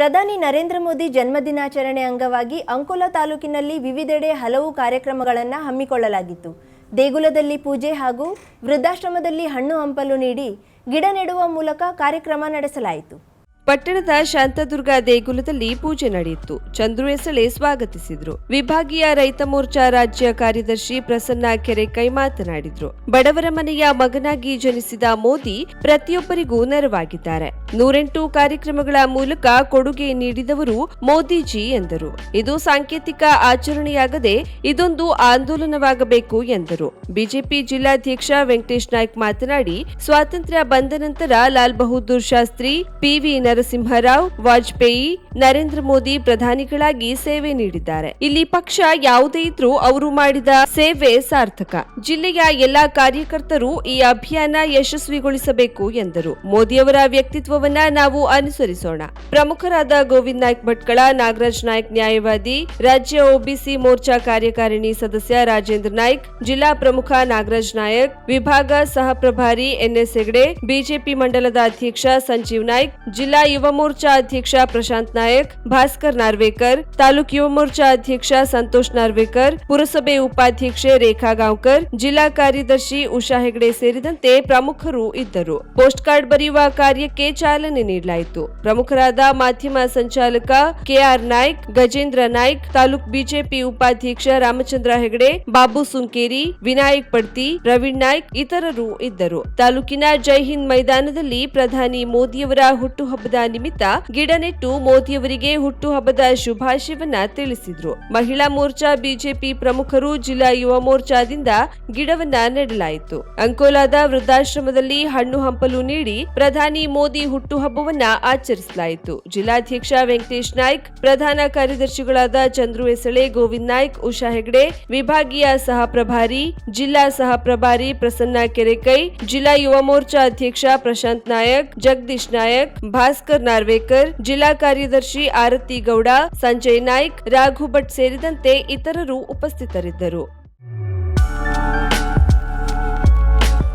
ಪ್ರಧಾನಿ ನರೇಂದ್ರ ಮೋದಿ ಜನ್ಮದಿನಾಚರಣೆ ಅಂಗವಾಗಿ ಅಂಕೋಲಾ ತಾಲೂಕಿನಲ್ಲಿ ವಿವಿಧೆಡೆ ಹಲವು ಕಾರ್ಯಕ್ರಮಗಳನ್ನು ಹಮ್ಮಿಕೊಳ್ಳಲಾಗಿತ್ತು. ದೇಗುಲದಲ್ಲಿ ಪೂಜೆ ಹಾಗೂ ವೃದ್ಧಾಶ್ರಮದಲ್ಲಿ ಹಣ್ಣು ಹಂಪಲು ನೀಡಿ ಗಿಡ ನೆಡುವ ಮೂಲಕ ಕಾರ್ಯಕ್ರಮ ನಡೆಸಲಾಯಿತು. ಪಟ್ಟಣದ ಶಾಂತದುರ್ಗ ದೇಗುಲದಲ್ಲಿ ಪೂಜೆ ನಡೆಯಿತು. ಚಂದ್ರು ಎಸಳೆ ಸ್ವಾಗತಿಸಿದ್ರು. ವಿಭಾಗೀಯ ರೈತ ಮೋರ್ಚಾ ರಾಜ್ಯ ಕಾರ್ಯದರ್ಶಿ ಪ್ರಸನ್ನ ಕೆರೆಕೈ ಮಾತನಾಡಿದ್ರು. ಬಡವರ ಮನೆಯ ಮಗನಾಗಿ ಜನಿಸಿದ ಮೋದಿ ಪ್ರತಿಯೊಬ್ಬರಿಗೂ ನೆರವಾಗಿದ್ದಾರೆ. ನೂರೆಂಟು ಕಾರ್ಯಕ್ರಮಗಳ ಮೂಲಕ ಕೊಡುಗೆ ನೀಡಿದವರು ಮೋದಿಜಿ ಎಂದರು. ಇದು ಸಾಂಕೇತಿಕ ಆಚರಣೆಯಾಗದೆ ಇದೊಂದು ಆಂದೋಲನವಾಗಬೇಕು ಎಂದರು. ಬಿಜೆಪಿ ಜಿಲ್ಲಾಧ್ಯಕ್ಷ ವೆಂಕಟೇಶ್ ನಾಯ್ಕ್ ಮಾತನಾಡಿ, ಸ್ವಾತಂತ್ರ್ಯ ಬಂದ ನಂತರ ಲಾಲ್ ಬಹದ್ದೂರ್ ಶಾಸ್ತ್ರಿ, ಪಿವಿ ನರಸಿಂಹರಾವ್, ವಾಜಪೇಯಿ, ನರೇಂದ್ರ ಮೋದಿ ಪ್ರಧಾನಿಗಳಾಗಿ ಸೇವೆ ನೀಡಿದ್ದಾರೆ. ಇಲ್ಲಿ ಪಕ್ಷ ಯಾವುದೇ ಇದ್ರೂ ಅವರು ಮಾಡಿದ ಸೇವೆ ಸಾರ್ಥಕ. ಜಿಲ್ಲೆಯ ಎಲ್ಲಾ ಕಾರ್ಯಕರ್ತರು ಈ ಅಭಿಯಾನ ಯಶಸ್ವಿಗೊಳಿಸಬೇಕು ಎಂದರು. ಮೋದಿಯವರ ವ್ಯಕ್ತಿತ್ವವನ್ನ ನಾವು ಅನುಸರಿಸೋಣ. ಪ್ರಮುಖರಾದ ಗೋವಿಂದ್ ನಾಯ್ಕ ಭಟ್ಕಳ, ನಾಗರಾಜ್ ನಾಯ್ಕ ನ್ಯಾಯವಾದಿ, ರಾಜ್ಯ ಒಬಿಸಿ ಮೋರ್ಚಾ ಕಾರ್ಯಕಾರಿಣಿ ಸದಸ್ಯ ರಾಜೇಂದ್ರ ನಾಯ್ಕ್, ಜಿಲ್ಲಾ ಪ್ರಮುಖ ನಾಗರಾಜ್ ನಾಯಕ್, ವಿಭಾಗ ಸಹ ಪ್ರಭಾರಿ ಎನ್ಎಸ್ ಹೆಗಡೆ, ಬಿಜೆಪಿ ಮಂಡಲದ ಅಧ್ಯಕ್ಷ ಸಂಜೀವ್ ನಾಯ್ಕ್, ಜಿಲ್ಲಾ ಯುವ ಮೋರ್ಚಾ ಅಧ್ಯಕ್ಷ ಪ್ರಶಾಂತ್ ನಾಯಕ್, ಭಾಸ್ಕರ್ ನಾರ್ವೇಕರ್, ತಾಲೂಕು ಯುವ ಮೋರ್ಚಾ ಅಧ್ಯಕ್ಷ ಸಂತೋಷ್ ನಾರ್ವೇಕರ್, ಪುರಸಭೆ ಉಪಾಧ್ಯಕ್ಷೆ ರೇಖಾ ಗಾಂವ್ಕರ್, ಜಿಲ್ಲಾ ಕಾರ್ಯದರ್ಶಿ ಉಷಾ ಹೆಗಡೆ ಸೇರಿದಂತೆ ಪ್ರಮುಖರು ಇದ್ದರು. ಪೋಸ್ಟ್ ಕಾರ್ಡ್ ಬರೆಯುವ ಕಾರ್ಯಕ್ಕೆ ಚಾಲನೆ ನೀಡಲಾಯಿತು. ಪ್ರಮುಖರಾದ ಮಾಧ್ಯಮ ಸಂಚಾಲಕ ಕೆಆರ್ ನಾಯ್ಕ್, ಗಜೇಂದ್ರ ನಾಯ್ಕ್, ತಾಲೂಕ್ ಬಿಜೆಪಿ ಉಪಾಧ್ಯಕ್ಷ ರಾಮಚಂದ್ರ ಹೆಗಡೆ, ಬಾಬು ಸುಂಕೇರಿ, ವಿನಾಯಕ್ ಪಡ್ತಿ ಪ್ರವೀಣ್ ನಾಯ್ಕ್ ಇತರರು ಇದ್ದರು. ತಾಲೂಕಿನ ಜೈ ಹಿಂದ್ ಮೈದಾನದಲ್ಲಿ ಪ್ರಧಾನಿ ಮೋದಿಯವರ ಹುಟ್ಟುಹಬ್ಬದ ನಿಮಿತ್ತ ಗಿಡ ನೆಟ್ಟು ಮೋದಿಯವರಿಗೆ ಹುಟ್ಟುಹಬ್ಬದ ಶುಭಾಶಯವನ್ನ ತಿಳಿಸಿದ್ರು. ಮಹಿಳಾ ಮೋರ್ಚಾ ಬಿಜೆಪಿ ಪ್ರಮುಖರು ಜಿಲ್ಲಾ ಯುವ ಮೋರ್ಚಾದಿಂದ ಗಿಡವನ್ನ ನೆಡಲಾಯಿತು. ಅಂಕೋಲಾದ ವೃದ್ಧಾಶ್ರಮದಲ್ಲಿ ಹಣ್ಣು ಹಂಪಲು ನೀಡಿ ಪ್ರಧಾನಿ ಮೋದಿ ಹುಟ್ಟುಹಬ್ಬವನ್ನ ಆಚರಿಸಲಾಯಿತು. ಜಿಲ್ಲಾಧ್ಯಕ್ಷ ವೆಂಕಟೇಶ್ ನಾಯ್ಕ್, ಪ್ರಧಾನ ಕಾರ್ಯದರ್ಶಿಗಳಾದ ಚಂದ್ರು ಎಸಳೆ ಗೋವಿಂದ್ ನಾಯ್ಕ್, ಉಷಾ ಹೆಗಡೆ, ವಿಭಾಗೀಯ ಸಹ ಪ್ರಭಾರಿ, ಜಿಲ್ಲಾ ಸಹ ಪ್ರಭಾರಿ ಪ್ರಸನ್ನ ಕೆರೆಕೈ, ಜಿಲ್ಲಾ ಯುವ ಮೋರ್ಚಾ ಅಧ್ಯಕ್ಷ ಪ್ರಶಾಂತ್ ನಾಯಕ್, ಜಗದೀಶ್ ನಾಯಕ್, ಭಾಸ್ಕರ್ ನಾರ್ವೇಕರ್, ಜಿಲ್ಲಾ ಕಾರ್ಯದರ್ಶಿ ಆರತಿ ಗೌಡ, ಸಂಜಯ್ ನಾಯ್ಕ್, ರಾಘು ಭಟ್ ಸೇರಿದಂತೆ ಇತರರು ಉಪಸ್ಥಿತರಿದ್ದರು.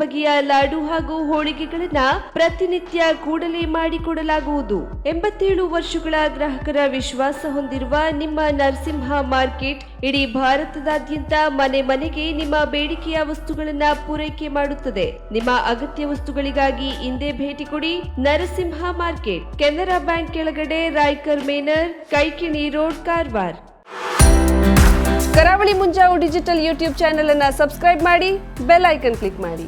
ಬಗೆಯ ಲಾಡು ಹಾಗೂ ಹೋಳಿಗೆಗಳನ್ನ ಪ್ರತಿನಿತ್ಯ ಕೂಡಲೇ ಮಾಡಿಕೊಡಲಾಗುವುದು. ಎಂಬತ್ತೇಳು ವರ್ಷಗಳ ಗ್ರಾಹಕರ ವಿಶ್ವಾಸ ಹೊಂದಿರುವ ನಿಮ್ಮ ನರಸಿಂಹ ಮಾರ್ಕೆಟ್, ಇಡೀ ಭಾರತದಾದ್ಯಂತ ಮನೆ ಮನೆಗೆ ನಿಮ್ಮ ಬೇಡಿಕೆಯ ವಸ್ತುಗಳನ್ನ ಪೂರೈಕೆ ಮಾಡುತ್ತದೆ. ನಿಮ್ಮ ಅಗತ್ಯ ವಸ್ತುಗಳಿಗಾಗಿ ಹಿಂದೆ ಭೇಟಿ ಕೊಡಿ ನರಸಿಂಹ ಮಾರ್ಕೆಟ್, ಕೆನರಾ ಬ್ಯಾಂಕ್ ಕೆಳಗಡೆ Raikar manor, Kaikini road Karwar. Karavali Munjavu digital YouTube channel ಅನ್ನ ಸಬ್ಸ್ಕ್ರೈಬ್ ಮಾಡಿ, ಬೆಲ್ ಐಕನ್ ಕ್ಲಿಕ್ ಮಾಡಿ.